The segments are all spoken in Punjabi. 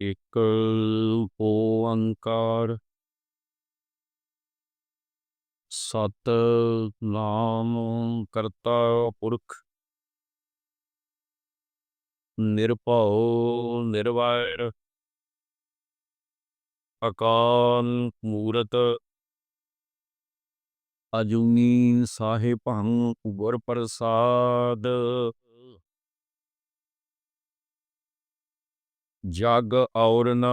ਇਕ ਓੰਕਾਰ ਸਤ ਨਾਮ ਕਰਤਾ ਪੁਰਖ ਨਿਰਭਉ ਨਿਰਵੈਰ ਅਕਾਲ ਮੂਰਤ ਅਜੂਨੀ ਸਾਹਿਬੰ ਉਬਰ ਪ੍ਰਸਾਦ ਜਗ ਔਰ ਨ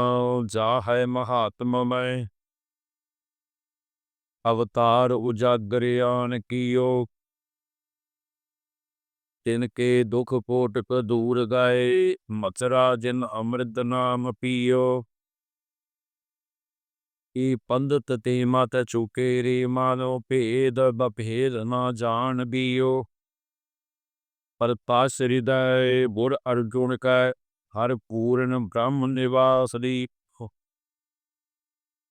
ਜਾਹੈ ਮਹਾਤਮ ਮੈਂ। ਅਵਤਾਰ ਉਜਾਗਰ ਆਨ ਕੀਓ। ਤਿਨ ਕੇ ਦੁਖ ਪੋਟਕ ਦੂਰ ਗਏ। ਮਚਰਾ ਜਿਨ ਅੰਮ੍ਰਿਤ ਨਾਮ ਪੀਓ। ਈ ਪੰਡਤ ਤੇ ਮਤ ਚੁਕੇ ਰੇ ਮਾਨੋ ਭੇਦ, ਬਭੇਦ ਨਾ ਜਾਣ ਬੀਓ। ਪਰਪਾਸ ਹਿਰਦੈ ਬੁਰ ਅਰਜੁਨ ਕੈ ਹਰ ਪੂਰਨ ਬ੍ਰਹਮ ਨਿਵਾਸ ਦੀ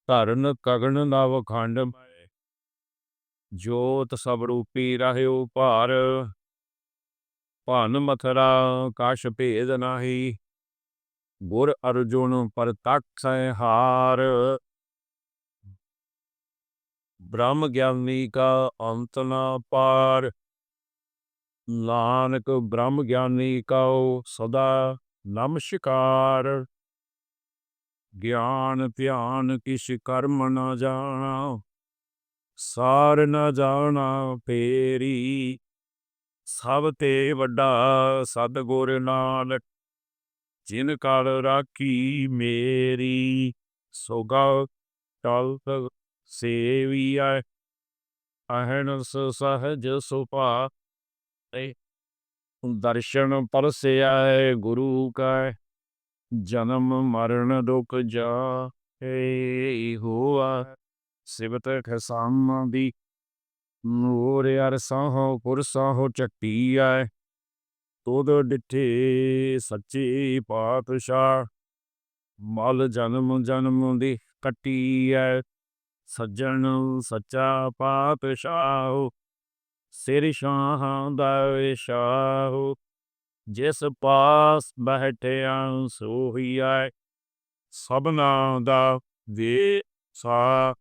ਧਰਨ ਕਗਨ ਨਵ ਖੰਡ ਮੈ ਜੋਤ ਸਭ ਰੂਪੀ ਰਹਿਓ ਭਾਰ। ਭਨ ਮਥਰਾ ਕਾਸ਼ ਭੇਦ ਨਾਹੀ। ਗੁਰ ਅਰਜੁਨ ਪ੍ਰਤੱਖੈ ਹਾਰ ਬ੍ਰਹਮ ਗਿਆਨੀ ਕਾ ਅੰਤ ਨਾ ਪਾਰ। ਨਾਨਕ ਬ੍ਰਹਮ ਗਿਆਨੀ ਕਉ ਸਦਾ ਨਮਸਕਾਰ। ਗਿਆਨ ਧਿਆਨ ਕਿਛ ਕਰਮ ਨਾ ਜਾਣਾ, ਸਾਰ ਨਾ ਜਾਣਾ ਫੇਰੀ। ਸਭ ਤੇ ਵੱਡਾ ਸਤਿਗੁਰ ਨਾਲ ਜਿਨ ਕਲ ਰਾਖੀ ਮੇਰੀ, ਸੋਗਾ ਟਲ ਸੇਵੀਐ। ਅਹਨਸ ਸਹਜ ਸੁਭਾ ਤੇ ਦਰਸ਼ਨ ਪਰਸਿਆ ਗੁਰੂ ਕਾ ਜਨਮ ਮਰਨ ਦੁਖ ਏ ਹੋਆ ਸਿਵਤ ਖਸਮ ਦੀ ਨੂਰ ਅਰਸਹੁ ਪੁਰਸਹੁ ਚੱਟੀਐ ਤੋਦ ਡਿਠੇ ਸੱਚੇ ਪਾਤਸ਼ਾਹ, ਮਲ ਜਨਮ ਜਨਮ ਦੀ ਕੱਟੀਐ ਸੱਜਣ ਸੱਚਾ ਪਾਤਸ਼ਾਹ ਸਿਰ ਸ਼ਾਹਾਂ ਦਾ ਸ਼ਾਹ ਜਿਸ ਪਾਸ ਬਹਿਠਿਆ ਆਏ ਸਭਨਾ ਦਾ ਵੇ ਸਾ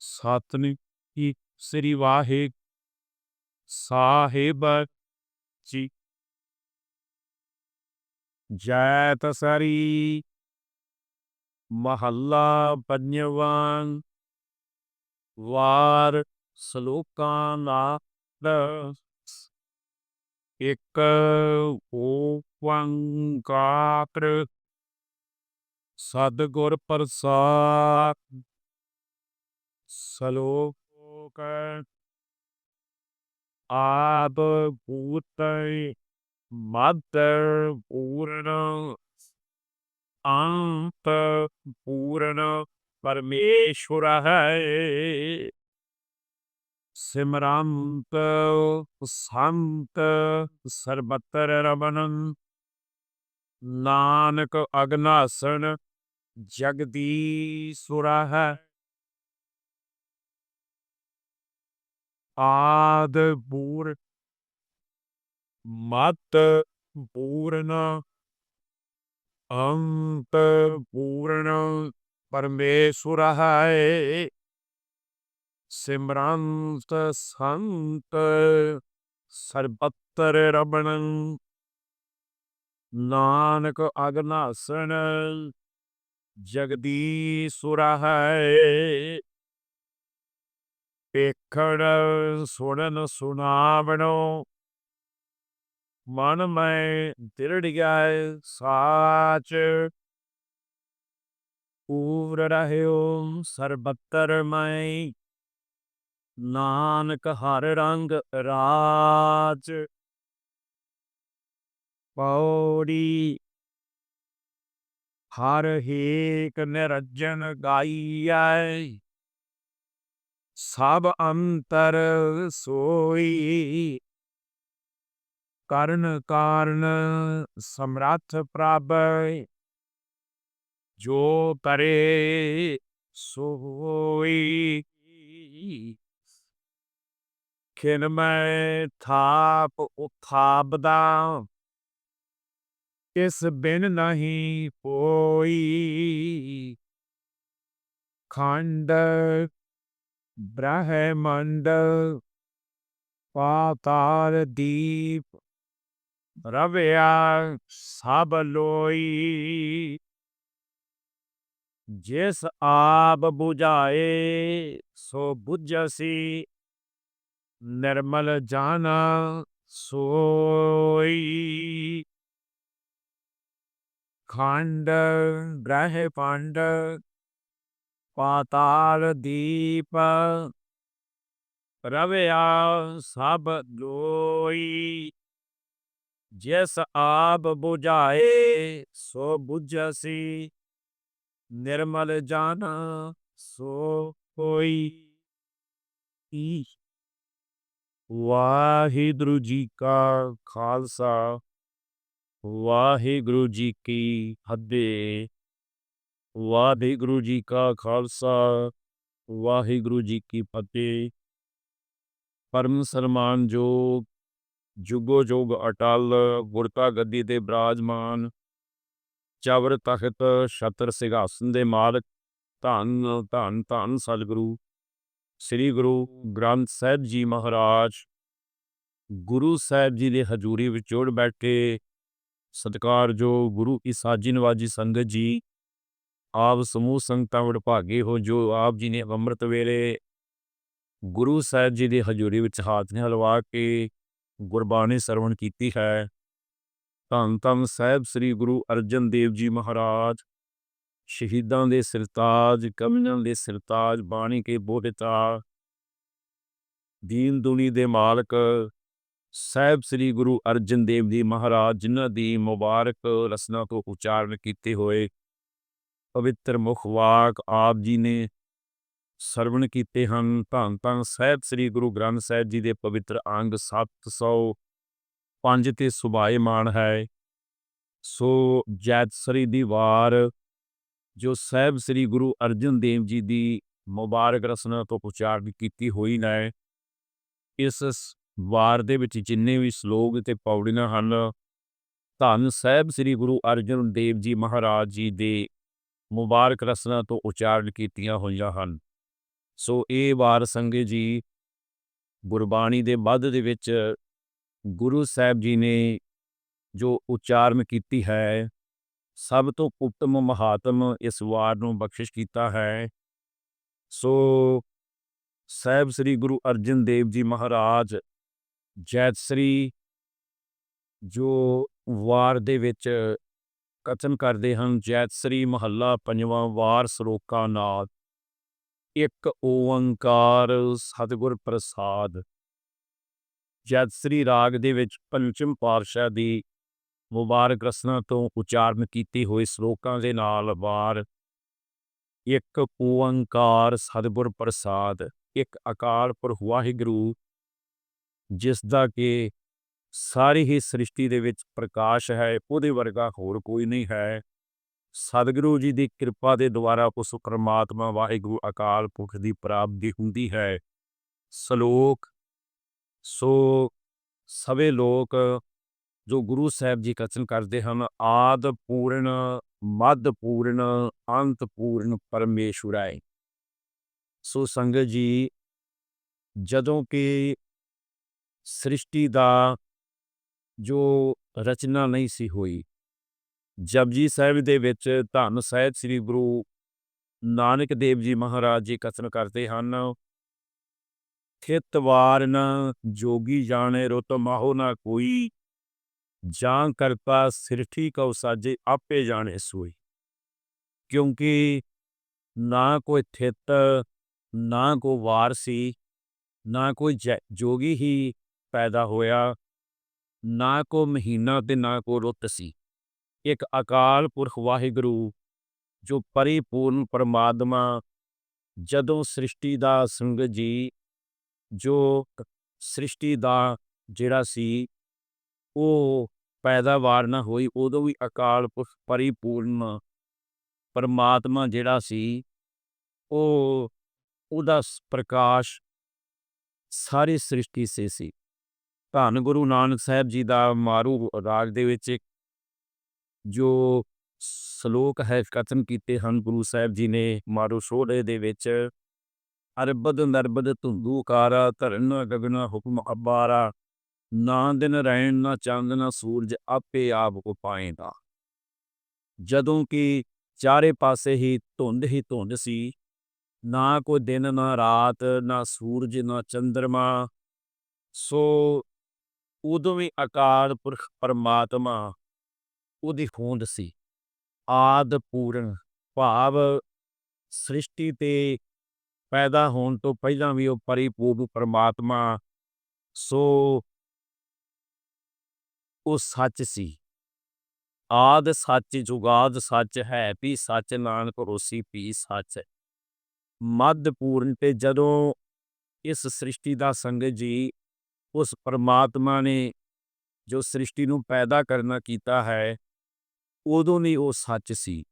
ਸਤਨੀ ਕੀ ਸ੍ਰੀ ਵਾਹਿ ਸਾਹਿਬ ਜੀ। ਜੈ ਤਸਰੀ, ਮਹੱਲਾ ਪੰਜਵਾਂ ਵਾਰ ਸ਼ਲੋਕਾਂ ਨਾਲ ਇੱਕ ਓੰਕਾਰ। ਸਤਿਗੁਰ ਪ੍ਰਸਾਦ। ਸ਼ਲੋਕ। ਆਪ ਭੂਤੈ ਮਦ ਪੂਰਨ। ਅੰਤ ਪੂਰਨ। ਪਰਮੇਸ਼ਵਰ ਹੈ ਸਿਮਰੰਤ ਸੰਤ ਸਰਬਤਰ ਰਮਨ ਨਾਨਕ ਅਗਨਾਸਨ ਜਗਦੀਸ਼ੁਰ ਹੈ ਆਦ ਪੂਰ ਮਤ ਪੂਰਨ ਅੰਤ ਪੂਰਨ ਪਰਮੇਸ਼ਵਰ ਹੈ ਸਿਮਰੰਤ ਸੰਤ ਸਰਬਤਰ ਰਬਣੰ ਨਾਨਕ ਅਗਨਾਸਨ ਜਗਦੀਸ਼ੁਰ ਹੈ ਪੇਖੜ ਸੁਣਨ ਸੁਨਾਵਣੋ ਮਨ ਮੈਂ ਦਿਰੜ ਗਿਆ ਸਾਚ ਪੂਰ ਰਹਿਓ ਸਰਬਤਰ ਮੈਂ ਨਾਨਕ ਹਰ ਰੰਗ ਰਾਜ। ਪੌੜੀ ਹਰ ਏਕ ਨਿਰਜਨ ਗਾਈਐ। ਸਭ ਅੰਤਰ ਸੋਈ। ਕਰਨ ਕਾਰਨ ਸਮਰੱਥ ਪ੍ਰਭ ਜੋ ਕਰੇ ਸੋਈ ਖਿਨ ਮੈਂ ਥਾਪ ਉਥਾਪਦਾ ਤਿਸ ਬਿਨ ਨਹੀਂ ਕੋਈ ਖੰਡ ਬ੍ਰਹਮੰਡ, ਪਾਤਾਲ ਦੀਪ, ਰਵਿਆ ਸਭ ਲੋਈ। ਜਿਸ ਆਪ ਬੁਝਾਏ, ਸੋ 부ਝਸੀ ਨਿਰਮਲ ਜਾਣਾ ਸੋਈ। ਖੰਡ ਬ੍ਰਹਿ ਪੰਡ, ਪਾਤਾਲ ਦੀਪ। ਰਵਿਆ ਸਭ ਲੋਈ। ਜਿਸ ਆਪ ਬੁਝਾਏ, ਸੋ 부ਝਸੀ ਨਿਰਮਲ ਜਾਨ ਸੋ ਕੋਈ ਵਾਹਿਗੁਰੂ ਜੀ ਕਾ ਖਾਲਸਾ, ਵਾਹਿਗੁਰੂ ਜੀ ਕੀ ਫਤਿਹ ਵਾਹਿਗੁਰੂ ਜੀ ਕਾ ਖਾਲਸਾ, ਵਾਹਿਗੁਰੂ ਜੀ ਕੀ ਫਤਿਹ। ਪਰਮ ਸਨਮਾਨ ਜੋ ਜੁਗੋ ਜੋਗ ਅਟਲ, ਗੁਰਤਾ ਗੱਦੀ ਤੇ ਬਿਰਾਜਮਾਨ ਚਵਰ ਤਖਤ ਛਤਰ ਸਿੰਘਾਸਨ ਦੇ ਮਾਲਕ, ਧੰਨ ਧੰਨ ਧੰਨ ਸਤਿਗੁਰੂ, ਸ੍ਰੀ ਗੁਰੂ ਗ੍ਰੰਥ ਸਾਹਿਬ ਜੀ ਮਹਾਰਾਜ। ਗੁਰੂ ਸਾਹਿਬ ਜੀ ਦੇ ਹਜ਼ੂਰੀ ਵਿੱਚ ਜੁੜ ਬੈਠੇ ਸਤਕਾਰ ਜੋ ਗੁਰੂ ਕੀ ਸਾਜੀ ਨਵਾਜੀ ਸੰਗਤ ਜੀ, ਆਪ ਸਮੂਹ ਸੰਗਤਾਂ ਵਡਭਾਗੇ ਹੋ ਜੋ ਆਪ ਜੀ ਨੇ ਅੰਮ੍ਰਿਤ ਵੇਲੇ ਗੁਰੂ ਸਾਹਿਬ ਜੀ ਦੀ ਹਜ਼ੂਰੀ ਵਿੱਚ ਹਾਜ਼ਰੀਆਂ ਲਵਾ ਕੇ ਗੁਰਬਾਣੀ ਸਰਵਣ ਕੀਤੀ ਹੈ। ਧੰਨ ਧੰਨ ਸਾਹਿਬ ਸ੍ਰੀ ਗੁਰੂ ਅਰਜਨ ਦੇਵ ਜੀ ਮਹਾਰਾਜ। ਸ਼ਹੀਦਾਂ ਦੇ ਸਰਤਾਜ ਕਮਿਆਂ ਦੇ ਸਰਤਾਜ ਬਾਣੀ ਕੇ ਬੋਧਤਾ ਦੀਨ ਦੁਨੀ ਦੇ ਮਾਲਕ ਸਾਹਿਬ ਸ੍ਰੀ ਗੁਰੂ ਅਰਜਨ ਦੇਵ ਜੀ ਮਹਾਰਾਜ ਜਿਨ੍ਹਾਂ ਦੀ ਮੁਬਾਰਕ ਰਸਨਾ ਤੋਂ ਉਚਾਰਨ ਕੀਤੇ ਹੋਏ ਪਵਿੱਤਰ ਮੁਖ ਵਾਕ ਆਪ ਜੀ ਨੇ ਸਰਵਣ ਕੀਤੇ ਹਨ। ਧੰਨ ਧੰਨ ਸਾਹਿਬ ਸ੍ਰੀ ਗੁਰੂ ਗ੍ਰੰਥ ਸਾਹਿਬ ਜੀ ਦੇ ਪਵਿੱਤਰ ਅੰਗ 705 ਤੇ ਸੁਭਾਏਮਾਨ ਹੈ। ਸੋ ਜੈਤਸਰੀ ਦੀ ਵਾਰ, ਜੋ ਸਾਹਿਬ ਸ੍ਰੀ ਗੁਰੂ ਅਰਜਨ ਦੇਵ ਜੀ ਦੀ ਮੁਬਾਰਕ ਰਸਨਾ ਤੋਂ ਉਚਾਰਨ ਕੀਤੀ ਹੋਈ ਹੈ। ਇਸ ਵਾਰ ਦੇ ਵਿੱਚ ਜਿੰਨੇ ਵੀ ਸ਼ਲੋਕ ਤੇ ਪੌੜੀਆਂ ਹਨ, ਧੰਨ ਸਾਹਿਬ ਸ੍ਰੀ ਗੁਰੂ ਅਰਜਨ ਦੇਵ ਜੀ ਮਹਾਰਾਜ ਜੀ ਦੇ ਮੁਬਾਰਕ ਰਸਨਾ ਤੋਂ ਉਚਾਰਨ ਕੀਤੀਆਂ ਹੋਈਆਂ ਹਨ। ਸੋ ਇਹ ਵਾਰ ਸੰਗੇ ਜੀ ਗੁਰਬਾਣੀ ਦੇ ਮੱਧ ਦੇ ਵਿੱਚ ਗੁਰੂ ਸਾਹਿਬ ਜੀ ਨੇ ਜੋ ਉਚਾਰਨ ਕੀਤੀ ਹੈ, ਸਭ ਤੋਂ ਉੱਤਮ ਮਹਾਤਮ ਇਸ ਵਾਰ ਨੂੰ ਬਖਸ਼ਿਸ਼ ਕੀਤਾ ਹੈ। ਸੋ ਸਾਹਿਬ ਸ੍ਰੀ ਗੁਰੂ ਅਰਜਨ ਦੇਵ ਜੀ ਮਹਾਰਾਜ, ਜੈਤ ਸ੍ਰੀ ਜੋ ਵਾਰ ਦੇ ਵਿੱਚ ਕਥਨ ਕਰਦੇ ਹਨ, ਜੈਤ ਸ੍ਰੀ ਮਹੱਲਾ ਪੰਜਵਾਂ ਵਾਰ ਸਰੋਕਾ ਨਾਦ ਇੱਕ ਓੰਕਾਰ ਸਤਿਗੁਰ ਪ੍ਰਸਾਦ। ਜਦ ਸ੍ਰੀ ਰਾਗ ਦੇ ਵਿੱਚ ਪੰਚਮ ਪਾਤਸ਼ਾਹ ਦੀ ਮੁਬਾਰਕ ਰਸਨਾ ਤੋਂ ਉਚਾਰਨ ਕੀਤੇ ਹੋਏ ਸ਼ਲੋਕਾਂ ਦੇ ਨਾਲ ਵਾਰ ਇੱਕ ਓੰਕਾਰ ਸਤਿਗੁਰ ਪ੍ਰਸਾਦ, ਇੱਕ ਅਕਾਲ ਪੁਰਖ ਵਾਹਿਗੁਰੂ ਜਿਸ ਦਾ ਕਿ ਸਾਰੀ ਹੀ ਸ੍ਰਿਸ਼ਟੀ ਦੇ ਵਿੱਚ ਪ੍ਰਕਾਸ਼ ਹੈ, ਉਹਦੇ ਵਰਗਾ ਹੋਰ ਕੋਈ ਨਹੀਂ ਹੈ। ਸਤਿਗੁਰੂ ਜੀ ਦੀ ਕਿਰਪਾ ਦੇ ਦੁਆਰਾ ਉਸ ਪਰਮਾਤਮਾ ਵਾਹਿਗੁਰੂ ਅਕਾਲ ਪੁਰਖ ਦੀ ਪ੍ਰਾਪਤੀ ਹੁੰਦੀ ਹੈ। ਸ਼ਲੋਕ ਸੋ ਸਵੇ ਲੋਕ ਜੋ ਗੁਰੂ ਸਾਹਿਬ ਜੀ ਕਥਨ ਕਰਦੇ ਹਨ, ਆਦ ਪੂਰਨ ਮਦ ਪੂਰਨ, ਅੰਤ ਪੂਰਨ ਪਰਮੇਸ਼ਵਰਾਏ ਸੋ ਸੰਗਤ ਜੀ, ਜਦੋਂ ਕਿ ਸ੍ਰਿਸ਼ਟੀ ਦਾ ਜੋ ਰਚਨਾ ਨਹੀਂ ਸੀ ਹੋਈ, ਜਪਜੀ ਸਾਹਿਬ ਦੇ ਵਿੱਚ ਧੰਨ ਸਾਹਿਬ ਸ੍ਰੀ ਗੁਰੂ ਨਾਨਕ ਦੇਵ ਜੀ ਮਹਾਰਾਜ ਜੀ ਕਥਨ ਕਰਦੇ ਹਨ ਥਿਤ ਵਾਰ ਨ ਜੋਗੀ ਜਾਣੇ ਰੁੱਤ ਮਾਹੋ ਨਾ ਕੋਈ। ਜਾਂ ਕਰਤਾ ਸਿਰਠੀ ਕਉ ਸਾਜੇ ਆਪੇ ਜਾਣੇ ਸੋਈ ਕਿਉਂਕਿ ਨਾ ਕੋਈ ਥਿਤ, ਨਾ ਕੋ ਵਾਰ ਸੀ, ਨਾ ਕੋਈ ਜੋਗੀ ਹੀ ਪੈਦਾ ਹੋਇਆ। ਨਾ ਕੋ ਮਹੀਨਾ ਤੇ ਨਾ ਕੋ ਰੁੱਤ ਸੀ। ਇੱਕ ਅਕਾਲ ਪੁਰਖ ਵਾਹਿਗੁਰੂ ਜੋ ਪਰਿਪੂਰਨ ਪਰਮਾਤਮਾ ਜਦੋਂ ਸ੍ਰਿਸ਼ਟੀ ਦਾ ਸੰਗਤ ਜੀ ਜੋ ਸ੍ਰਿਸ਼ਟੀ ਦਾ ਜਿਹੜਾ ਸੀ, ਉਹ ਪੈਦਾਵਾਰ ਨਾ ਹੋਈ, ਉਦੋਂ ਵੀ ਅਕਾਲ ਪੁਰਖ ਪਰਿਪੂਰਨ ਪਰਮਾਤਮਾ ਜਿਹੜਾ ਸੀ, ਉਹ, ਉਹਦਾ ਪ੍ਰਕਾਸ਼ ਸਾਰੀ ਸ੍ਰਿਸ਼ਟੀ ਸੇ ਸੀ। ਧੰਨ ਗੁਰੂ ਨਾਨਕ ਸਾਹਿਬ ਜੀ ਦਾ ਮਾਰੂ ਰਾਗ ਦੇ ਵਿੱਚ ਜੋ ਸ਼ਲੋਕ ਹੈ, ਕਥਨ ਕੀਤੇ ਹਨ, ਗੁਰੂ ਸਾਹਿਬ ਜੀ ਨੇ ਮਾਰੂ ਸੋਹਲੇ ਦੇ ਵਿੱਚ ਅਰਬਦ ਨਰਬਦ ਧੁੰਦੂਕਾਰਾ ਧਰਨ ਗਗਨ ਹੁਕਮ ਅਬਾਰਾ, ਨਾ ਦਿਨ ਰਹਿਣ ਨਾ ਚੰਦ, ਨਾ ਸੂਰਜ ਆਪੇ ਆਪ ਕੋ ਪਾਏਗਾ ਜਦੋਂ ਕਿ ਚਾਰੇ ਪਾਸੇ ਹੀ ਧੁੰਦ ਹੀ ਧੁੰਦ ਸੀ, ਨਾ ਕੋਈ ਦਿਨ, ਨਾ ਰਾਤ, ਨਾ ਸੂਰਜ, ਨਾ ਚੰਦਰਮਾ, ਸੋ ਉਦੋਂ ਵੀ ਅਕਾਲ ਪੁਰਖ ਪਰਮਾਤਮਾ ਉਹਦੀ ਹੋਂਦ ਸੀ। ਆਦ ਪੂਰਨ ਭਾਵ ਸ੍ਰਿਸ਼ਟੀ ਤੇ ਪੈਦਾ ਹੋਣ ਤੋਂ ਪਹਿਲਾਂ ਵੀ ਉਹ ਪਰਿਪੂਰਨ ਪਰਮਾਤਮਾ, ਸੋ ਉਹ ਸੱਚ ਸੀ। ਆਦ ਸੱਚ, ਜੁਗਾਦ ਸੱਚ ਹੈ, ਵੀ ਸੱਚ ਨਾਨਕ ਰੋਸੀ, ਵੀ ਸੱਚ। ਮੱਧ ਪੂਰਨ ਤੇ ਜਦੋਂ ਇਸ ਸ੍ਰਿਸ਼ਟੀ ਦਾ ਸੰਗਤ ਜੀ, ਉਸ ਪਰਮਾਤਮਾ ਨੇ ਜੋ ਸ੍ਰਿਸ਼ਟੀ ਨੂੰ ਪੈਦਾ ਕਰਨਾ ਕੀਤਾ ਹੈ, ਉਦੋਂ ਵੀ ਉਹ ਸੱਚ ਸੀ।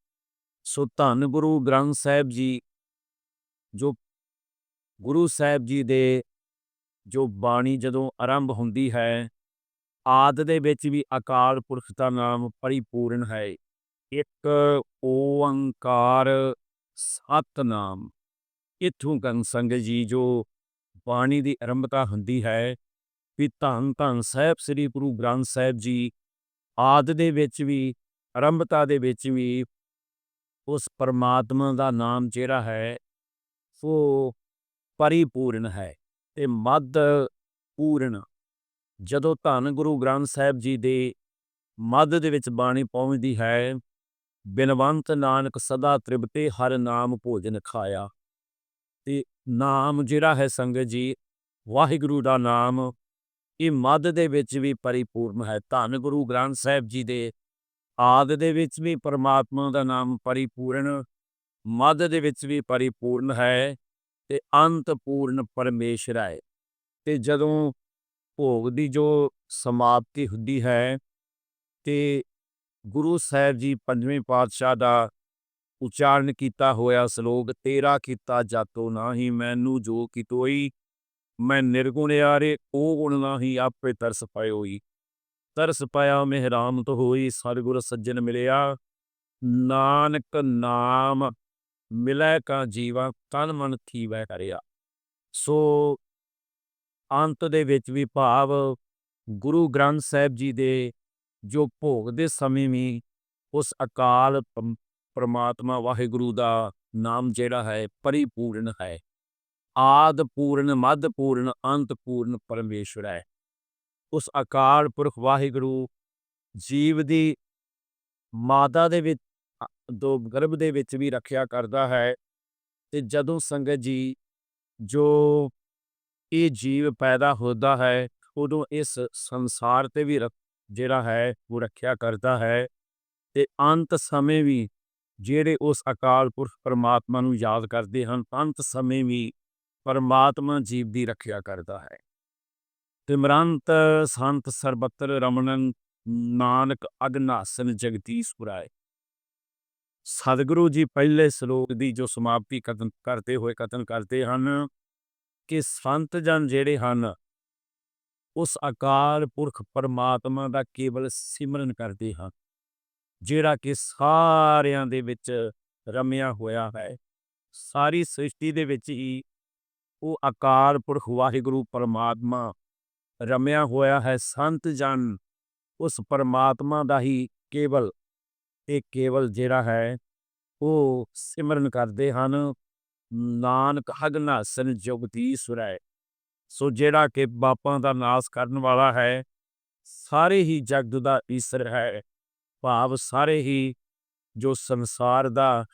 ਸੋ ਧੰਨ ਗੁਰੂ ਗ੍ਰੰਥ ਸਾਹਿਬ ਜੀ, ਜੋ ਗੁਰੂ ਸਾਹਿਬ ਜੀ ਦੇ ਜੋ ਬਾਣੀ ਜਦੋਂ ਆਰੰਭ ਹੁੰਦੀ ਹੈ, ਆਦ ਦੇ ਵਿੱਚ ਵੀ ਅਕਾਲ ਪੁਰਖ ਦਾ ਨਾਮ ਪਰਿਪੂਰਨ ਹੈ। ਇੱਕ ਓੰਕਾਰ ਸਤਨਾਮ। ਇਥੋਂ ਗੰਗ ਸੰਗਤ ਜੀ ਜੋ ਬਾਣੀ ਦੀ ਆਰੰਭਤਾ ਹੁੰਦੀ ਹੈ, ਵੀ ਧੰਨ ਧੰਨ ਸਾਹਿਬ ਸ੍ਰੀ ਗੁਰੂ ਗ੍ਰੰਥ ਸਾਹਿਬ ਜੀ ਆਦ ਦੇ ਵਿੱਚ ਵੀ, ਆਰੰਭਤਾ ਦੇ ਵਿੱਚ ਵੀ ਉਸ ਪਰਮਾਤਮਾ ਦਾ ਨਾਮ ਜਿਹੜਾ ਹੈ ਉਹ ਪਰਿਪੂਰਨ ਹੈ ਤੇ ਮੱਧ ਪੂਰਨ। ਜਦੋਂ ਧੰਨ ਗੁਰੂ ਗ੍ਰੰਥ ਸਾਹਿਬ ਜੀ ਦੇ ਮੱਧ ਦੇ ਵਿੱਚ ਬਾਣੀ ਪਹੁੰਚਦੀ ਹੈ, ਬਿਨਵੰਤ ਨਾਨਕ ਸਦਾ ਤ੍ਰਿਪਤੇ ਹਰ ਨਾਮ ਭੋਜਨ ਖਾਇਆ। ਤੇ ਨਾਮ ਜਿਹੜਾ ਹੈ ਸੰਗਤ ਜੀ, ਵਾਹਿਗੁਰੂ ਦਾ ਨਾਮ, ਇਹ ਮੱਧ ਦੇ ਵਿੱਚ ਵੀ ਪਰਿਪੂਰਨ ਹੈ। ਧੰਨ ਗੁਰੂ ਗ੍ਰੰਥ ਸਾਹਿਬ ਜੀ ਦੇ ਆਦ ਦੇ ਵਿੱਚ ਵੀ ਪਰਮਾਤਮਾ ਦਾ ਨਾਮ ਪਰਿਪੂਰਨ, ਮੱਧ ਦੇ ਵਿੱਚ ਵੀ ਪਰਿਪੂਰਨ ਹੈ। ਤੇ ਅੰਤ ਪੂਰਨ ਪਰਮੇਸ਼ਰ ਹੈ। ਤੇ ਜਦੋਂ ਭੋਗ ਦੀ ਜੋ ਸਮਾਪਤੀ ਹੁੰਦੀ ਹੈ ਤੇ ਗੁਰੂ ਸਾਹਿਬ ਜੀ ਪੰਜਵੇਂ ਪਾਤਸ਼ਾਹ ਦਾ ਉਚਾਰਨ ਕੀਤਾ ਹੋਇਆ ਸ਼ਲੋਕ, ਤੇਰਾ ਕੀਤਾ ਜਾਤੋ ਨਾਹੀ, ਮੈਨੂੰ ਜੋ ਕਿਤੋਈ ਮੈਂ ਨਿਰਗੁਣ ਆਰੇ ਉਹ ਗੁਣ ਨਾਹੀ, ਆਪੇ ਤਰਸ ਪਇਓਈ। ਤਰਸ ਪਾਇਆ ਮਿਹਰਾਮਤ ਹੋਈ, ਸਤਿਗੁਰ ਸੱਜਣ ਮਿਲਿਆ। ਨਾਨਕ ਨਾਮ ਮਿਲੈ ਕਾ ਜੀਵਾ, ਤਨ ਮਨ ਥੀਵੈ ਕਰਿਆ ਸੋ ਅੰਤ ਦੇ ਵਿੱਚ ਵੀ ਭਾਵ ਗੁਰੂ ਗ੍ਰੰਥ ਸਾਹਿਬ ਜੀ ਦੇ ਜੋ ਭੋਗ ਦੇ ਸਮੇਂ ਵੀ ਉਸ ਅਕਾਲ ਪ੍ਰਮਾਤਮਾ ਵਾਹਿਗੁਰੂ ਦਾ ਨਾਮ ਜਿਹੜਾ ਹੈ ਪਰਿਪੂਰਨ ਹੈ। ਆਦ ਪੂਰਨ, ਮੱਧ ਪੂਰਨ, ਅੰਤ ਪੂਰਨ ਪਰਮੇਸ਼ਰ ਹੈ। ਉਸ ਅਕਾਲ ਪੁਰਖ ਵਾਹਿਗੁਰੂ ਜੀਵ ਦੀ ਮਾਤਾ ਦੇ ਵਿੱਚ ਦੋ ਗਰਭ ਦੇ ਵਿੱਚ ਵੀ ਰੱਖਿਆ ਕਰਦਾ ਹੈ ਤੇ ਜਦੋਂ ਸੰਗਤ ਜੀ ਜੋ ਇਹ ਜੀਵ ਪੈਦਾ ਹੁੰਦਾ ਹੈ, ਉਦੋਂ ਇਸ ਸੰਸਾਰ ਤੇ ਵੀ ਜਿਹੜਾ ਹੈ, ਉਹ ਰੱਖਿਆ ਕਰਦਾ ਹੈ ਤੇ ਅੰਤ ਸਮੇਂ ਵੀ ਜਿਹੜੇ ਉਸ ਅਕਾਲ ਪੁਰਖ ਪਰਮਾਤਮਾ ਨੂੰ ਯਾਦ ਕਰਦੇ ਹਨ, ਅੰਤ ਸਮੇਂ ਵੀ ਪਰਮਾਤਮਾ ਜੀਵ ਦੀ ਰੱਖਿਆ ਕਰਦਾ ਹੈ। ਤਿਮਰੰਤ ਸੰਤ ਸਰਬੱਤਰ ਰਮਣਨ ਨਾਨਕ ਅਗਨਾਸਨ ਜਗਦੀਸ਼ ਪੁਰਾਏ ਸਤਿਗੁਰੂ ਜੀ ਪਹਿਲੇ ਸ਼ਲੋਕ ਦੀ ਜੋ ਸਮਾਪਤੀ ਕਥਨ ਕਰਦੇ ਹੋਏ ਕਥਨ ਕਰਦੇ ਹਨ, ਕਿ ਸੰਤ ਜਨ ਜਿਹੜੇ ਹਨ, ਉਸ ਅਕਾਲ ਪੁਰਖ ਪਰਮਾਤਮਾ ਦਾ ਕੇਵਲ ਸਿਮਰਨ ਕਰਦੇ ਹਨ, ਜਿਹੜਾ ਕਿ ਸਾਰਿਆਂ ਦੇ ਵਿੱਚ ਰਮਿਆ ਹੋਇਆ ਹੈ। ਸਾਰੀ ਸ੍ਰਿਸ਼ਟੀ ਦੇ ਵਿੱਚ ਹੀ ਉਹ ਅਕਾਲ ਪੁਰਖ ਵਾਹਿਗੁਰੂ ਪਰਮਾਤਮਾ ਰਮਿਆ ਹੋਇਆ ਹੈ। ਸੰਤ ਜਨ ਉਸ ਪਰਮਾਤਮਾ ਦਾ ਹੀ ਕੇਵਲ ਇਹ ਕੇਵਲ ਜਿਹੜਾ ਹੈ, ਉਹ ਸਿਮਰਨ ਕਰਦੇ ਹਨ, ਨਾਨਕ ਹਗਨਾਸਨ ਜੁਗਤੀ ਸੁਰੈ। ਸੋ ਜਿਹੜਾ ਕਿ ਬਾਪਾਂ ਦਾ ਨਾਸ ਕਰਨ ਵਾਲਾ ਹੈ, ਸਾਰੇ ਹੀ ਜਗਤ ਦਾ ਈਸ਼ਰ ਹੈ। ਭਾਵ ਸਾਰੇ ਹੀ ਜੋ ਸੰਸਾਰ ਦਾ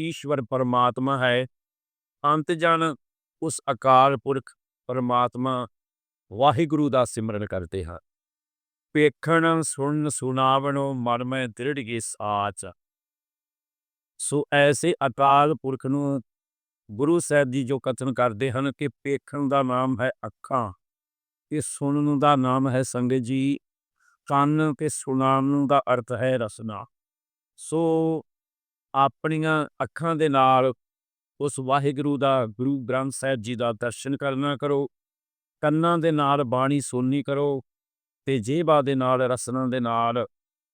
ਈਸ਼ਵਰ ਪਰਮਾਤਮਾ ਹੈ, ਅੰਤ ਜਨ ਉਸ ਅਕਾਲ ਪੁਰਖ ਪਰਮਾਤਮਾ ਵਾਹਿਗੁਰੂ ਦਾ ਸਿਮਰਨ ਕਰਦੇ ਹਨ। ਪੇਖਣ ਸੁਣਨ ਸੁਨਾਵਣੋ ਮਨ ਮੈਂ ਦ੍ਰਿੜ ਕੇ ਸਾਚ। ਸੋ ਐਸੇ ਅਕਾਲ ਪੁਰਖ ਨੂੰ ਗੁਰੂ ਸਾਹਿਬ ਜੀ ਜੋ ਕਥਨ ਕਰਦੇ ਹਨ ਕਿ ਪੇਖਣ ਦਾ ਨਾਮ ਹੈ ਅੱਖਾਂ, ਤੇ ਸੁਣਨ ਦਾ ਨਾਮ ਹੈ ਸੰਗਤ ਜੀ, ਕੰਨ ਤੇ ਸੁਣਨ ਦਾ ਅਰਥ ਹੈ ਰਸਨਾ। ਸੋ ਆਪਣੀਆਂ ਅੱਖਾਂ ਦੇ ਨਾਲ ਉਸ ਵਾਹਿਗੁਰੂ ਦਾ, ਗੁਰੂ ਗ੍ਰੰਥ ਸਾਹਿਬ ਜੀ ਦਾ ਦਰਸ਼ਨ ਕਰਨਾ ਕਰੋ, ਕੰਨਾਂ ਦੇ ਨਾਲ ਬਾਣੀ ਸੁਣਨੀ ਕਰੋ ਤੇ ਜੀਭਾ ਦੇ ਨਾਲ ਰਸਨਾਂ ਦੇ ਨਾਲ,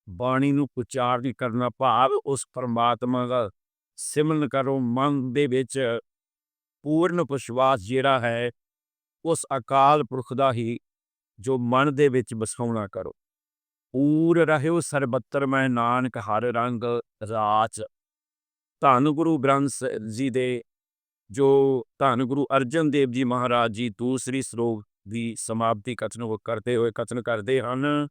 ਬਾਣੀ ਨੂੰ ਉਚਾਰਨ ਕਰਨਾ ਭਾਵ ਉਸ ਪਰਮਾਤਮਾ ਦਾ ਸਿਮਰਨ ਕਰੋ। ਮਨ ਦੇ ਵਿੱਚ ਪੂਰਨ ਵਿਸ਼ਵਾਸ ਜਿਹੜਾ ਹੈ, ਉਸ ਅਕਾਲ ਪੁਰਖ ਦਾ ਹੀ ਜੋ ਮਨ ਦੇ ਵਿੱਚ ਵਸਾਉਣਾ ਕਰੋ। ਪੂਰ ਰਹਿਓ ਸਰਬੱਤਰ, ਮੈਂ ਨਾਨਕ ਹਰ ਰੰਗ ਰਾਚ ਧੰਨ ਗੁਰੂ ਗ੍ਰੰਥ ਜੀ ਦੇ ਜੋ ਧੰਨ ਗੁਰੂ ਅਰਜਨ ਦੇਵ ਜੀ ਮਹਾਰਾਜ ਜੀ ਦੂਸਰੀ ਸਰੋਗ ਦੀ ਸਮਾਪਤੀ ਕਥਨ ਉਹ ਕਰਦੇ ਹੋਏ ਕਥਨ ਕਰਦੇ ਹਨ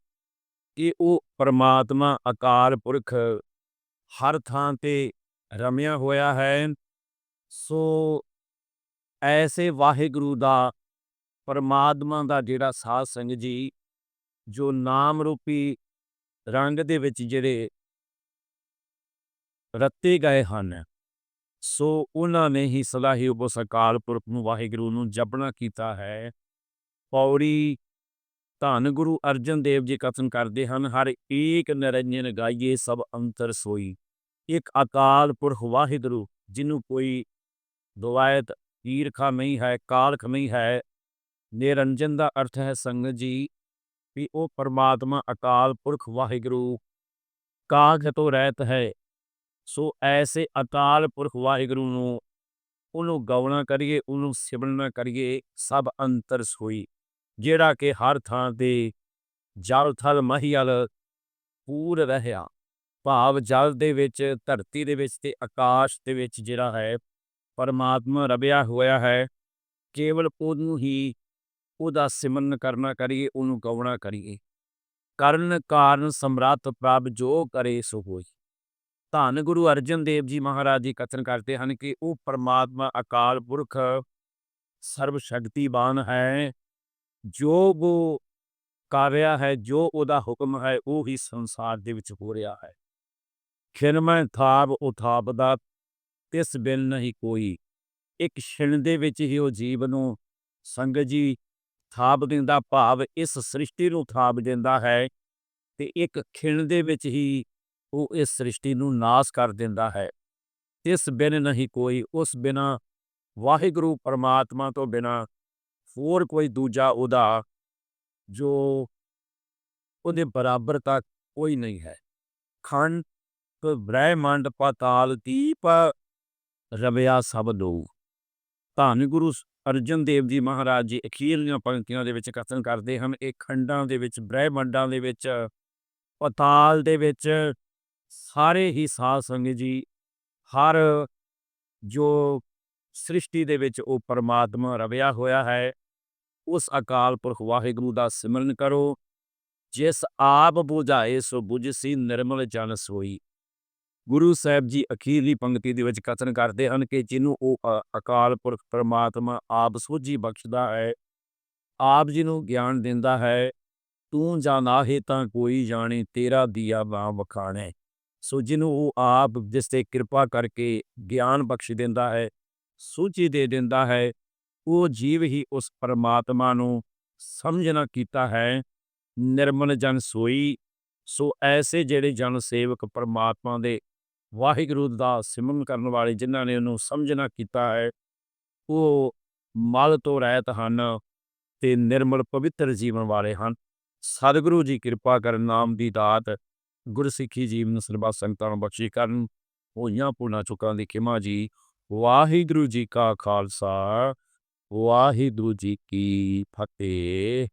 ਕਿ ਉਹ ਪਰਮਾਤਮਾ ਅਕਾਲ ਪੁਰਖ ਹਰ ਥਾਂ ਤੇ ਰਮਿਆ ਹੋਇਆ ਹੈ। ਸੋ ਐਸੇ ਵਾਹਿਗੁਰੂ ਦਾ ਪਰਮਾਤਮਾ ਦਾ ਜਿਹੜਾ ਸਾਧ ਸੰਗਤ ਜੀ, ਜੋ ਨਾਮ ਰੂਪੀ ਰੰਗ ਦੇ ਵਿੱਚ ਜਿਹੜੇ ਰੱਤੇ ਗਏ ਹਨ, ਸੋ ਉਹਨਾਂ ਨੇ ਹੀ ਸਲਾਹੀ ਉਪਸ ਅਕਾਲ ਪੁਰਖ ਨੂੰ ਵਾਹਿਗੁਰੂ ਨੂੰ ਜਪਣਾ ਕੀਤਾ ਹੈ। ਪੌੜੀ ਧੰਨ ਗੁਰੂ ਅਰਜਨ ਦੇਵ ਜੀ ਕਥਨ ਕਰਦੇ ਹਨ, ਹਰ ਏਕ ਨਿਰੰਜਨ ਗਾਈਏ ਸਭ ਅੰਤਰ ਸੋਈ। ਇੱਕ ਅਕਾਲ ਪੁਰਖ ਵਾਹਿਗੁਰੂ, ਜਿਹਨੂੰ ਕੋਈ ਦਵਾਇਤ ਈਰਖਾ ਨਹੀਂ ਹੈ, ਕਾਲਖ ਨਹੀਂ ਹੈ, ਨਿਰੰਜਨ ਦਾ ਅਰਥ ਹੈ ਸੰਗਤ ਜੀ, ਵੀ ਉਹ ਪਰਮਾਤਮਾ ਅਕਾਲ ਪੁਰਖ ਵਾਹਿਗੁਰੂ ਕਾਗ ਤੋਂ ਰਹਿਤ ਹੈ। ਸੋ ਐਸੇ ਅਕਾਲ ਪੁਰਖ ਵਾਹਿਗੁਰੂ ਨੂੰ, ਉਹਨੂੰ ਗਾਉਣਾ ਕਰੀਏ, ਉਹਨੂੰ ਸਿਮਰਨਾ ਕਰੀਏ, ਸਭ ਅੰਤਰ ਸੋਈ। ਜਿਹੜਾ ਕਿ ਹਰ ਥਾਂ ਤੇ ਜਲ, ਥਲ ਮਹੀਲ ਪੂਰ ਰਹਿਆ। ਭਾਵ ਜਲ ਦੇ ਵਿੱਚ, ਧਰਤੀ ਦੇ ਵਿੱਚ ਤੇ ਆਕਾਸ਼ ਦੇ ਵਿੱਚ ਜਿਹੜਾ ਹੈ, ਪਰਮਾਤਮਾ ਰਬਿਆ ਹੋਇਆ ਹੈ। ਕੇਵਲ ਉਹਨੂੰ ਹੀ ਉਹਦਾ ਸਿਮਰਨ ਕਰਨਾ ਕਰੀਏ, ਉਹਨੂੰ ਗਾਉਣਾ ਕਰੀਏ। ਕਰਨ ਕਾਰਨ ਸਮਰੱਥ ਪ੍ਰਭ ਜੋ ਕਰੇ, ਸੋ ਹੋਈ। ਧੰਨ ਗੁਰੂ ਅਰਜਨ ਦੇਵ ਜੀ ਮਹਾਰਾਜ ਜੀ ਕਥਨ ਕਰਦੇ ਹਨ ਕਿ ਉਹ ਪਰਮਾਤਮਾ ਅਕਾਲ ਪੁਰਖ ਸਰਬ ਸ਼ਕਤੀਵਾਨ ਹੈ। ਜੋ ਉਹ ਕਰ ਰਿਹਾ ਹੈ, ਜੋ ਉਹਦਾ ਹੁਕਮ ਹੈ, ਉਹ ਹੀ ਸੰਸਾਰ ਦੇ ਵਿੱਚ ਹੋ ਰਿਹਾ ਹੈ। ਖਿਰਮੈ ਥਾਪ ਉਥਾਪਦਾ, ਤਿਸ ਬਿਨ ਨਹੀਂ ਕੋਈ। ਇੱਕ ਛਿਣ ਦੇ ਵਿੱਚ ਹੀ ਉਹ ਜੀਵ ਨੂੰ ਸੰਗਤ ਜੀ ਥਾਪ ਦਿੰਦਾ, ਭਾਵ ਇਸ ਸ੍ਰਿਸ਼ਟੀ ਨੂੰ ਥਾਪ ਦਿੰਦਾ ਹੈ ਤੇ ਇੱਕ ਖਿਣ ਦੇ ਵਿੱਚ ਹੀ ਉਹ ਇਸ ਸ੍ਰਿਸ਼ਟੀ ਨੂੰ ਨਾਸ ਕਰ ਦਿੰਦਾ ਹੈ। ਇਸ ਬਿਨ ਨਹੀਂ ਕੋਈ, ਉਸ ਬਿਨਾ ਵਾਹਿਗੁਰੂ ਪਰਮਾਤਮਾ ਤੋਂ ਬਿਨਾ ਹੋਰ ਕੋਈ ਦੂਜਾ ਉਹਦਾ ਜੋ ਉਹਦੇ ਬਰਾਬਰ ਤੱਕ ਕੋਈ ਨਹੀਂ ਹੈ। ਖੰਡ, ਬ੍ਰਹਿਮੰਡ, ਪਤਾਲ, ਦੀਪ ਰਵਿਆ ਸਭ ਲੋ ਧੰਨ ਗੁਰੂ ਅਰਜਨ ਦੇਵ ਜੀ ਮਹਾਰਾਜ ਜੀ ਅਖੀਰਲੀਆਂ ਪੰਕਤੀਆਂ ਦੇ ਵਿੱਚ ਕਥਨ ਕਰਦੇ ਹਨ। ਇਹ ਖੰਡਾਂ ਦੇ ਵਿੱਚ, ਬ੍ਰਹਿਮੰਡਾਂ ਦੇ ਵਿੱਚ, ਪਤਾਲ ਦੇ ਵਿੱਚ ਸਾਰੇ ਹੀ ਸਾਧ ਸੰਗਤ ਜੀ ਹਰ ਜੋ ਸ੍ਰਿਸ਼ਟੀ ਦੇ ਵਿੱਚ ਉਹ ਪਰਮਾਤਮਾ ਰਵਿਆ ਹੋਇਆ ਹੈ। ਉਸ ਅਕਾਲ ਪੁਰਖ ਵਾਹਿਗੁਰੂ ਦਾ ਸਿਮਰਨ ਕਰੋ। ਜਿਸ ਆਪ 부ਝਾਏ ਸੋ 부ਝਸੀ ਨਿਰਮਲ ਜਨ ਸੋਈ। ਗੁਰੂ ਸਾਹਿਬ ਜੀ ਅਖੀਰਲੀ ਪੰਕਤੀ ਦੇ ਵਿੱਚ ਕਥਨ ਕਰਦੇ ਹਨ ਕਿ ਜਿਹਨੂੰ ਉਹ ਅਕਾਲ ਪੁਰਖ ਪਰਮਾਤਮਾ ਆਪ ਸੋਝੀ ਬਖਸ਼ਦਾ ਹੈ, ਆਪ ਜੀ ਨੂੰ ਗਿਆਨ ਦਿੰਦਾ ਹੈ, ਤੂੰ ਜਾਣਾਹੇ ਤਾਂ ਕੋਈ ਜਾਣੇ, ਤੇਰਾ ਦੀਆ ਬਾਹ ਵਖਾਣੇ। ਸੋ ਜਿਹਨੂੰ ਉਹ ਆਪ ਜਿਸ ਤੇ ਕਿਰਪਾ ਕਰਕੇ ਗਿਆਨ ਬਖਸ਼ ਦਿੰਦਾ ਹੈ ਸੂਚੀ ਦੇ ਦਿੰਦਾ ਹੈ ਉਹ ਜੀਵ ਹੀ ਉਸ ਪਰਮਾਤਮਾ ਨੂੰ ਸਮਝਣਾ ਕੀਤਾ ਹੈ, ਨਿਰਮਲ ਜਨ ਸੋਈ। ਸੋ ਐਸੇ ਜਿਹੜੇ ਜਨ ਸੇਵਕ ਪਰਮਾਤਮਾ ਦੇ ਵਾਹਿਗੁਰੂ ਦਾ ਸਿਮਰਨ ਕਰਨ ਵਾਲੇ ਜਿਨ੍ਹਾਂ ਨੇ ਉਹਨੂੰ ਸਮਝਣਾ ਕੀਤਾ ਹੈ, ਉਹ ਮਲ ਤੋਂ ਰਹਿਤ ਹਨ ਤੇ ਨਿਰਮਲ ਪਵਿੱਤਰ ਜੀਵਨ ਵਾਲੇ ਹਨ। ਸਤਿਗੁਰੂ ਜੀ ਕਿਰਪਾ ਕਰਨ ਨਾਮ ਦੀ ਦਾਤ ਗੁਰਸਿੱਖੀ ਜੀਵਨ ਸਰਬੱਤ ਸੰਗਤਾਂ ਨੂੰ ਬਖਸ਼ੀ ਕਰਨ। ਹੋਈਆਂ ਪੁਨਾ ਚੁੱਕਾਂ ਦੀ ਖਿਮਾ ਜੀ। ਵਾਹਿਗੁਰੂ ਜੀ ਕਾ ਖਾਲਸਾ। ਵਾਹਿਗੁਰੂ ਜੀ ਕੀ ਫਤਿਹ।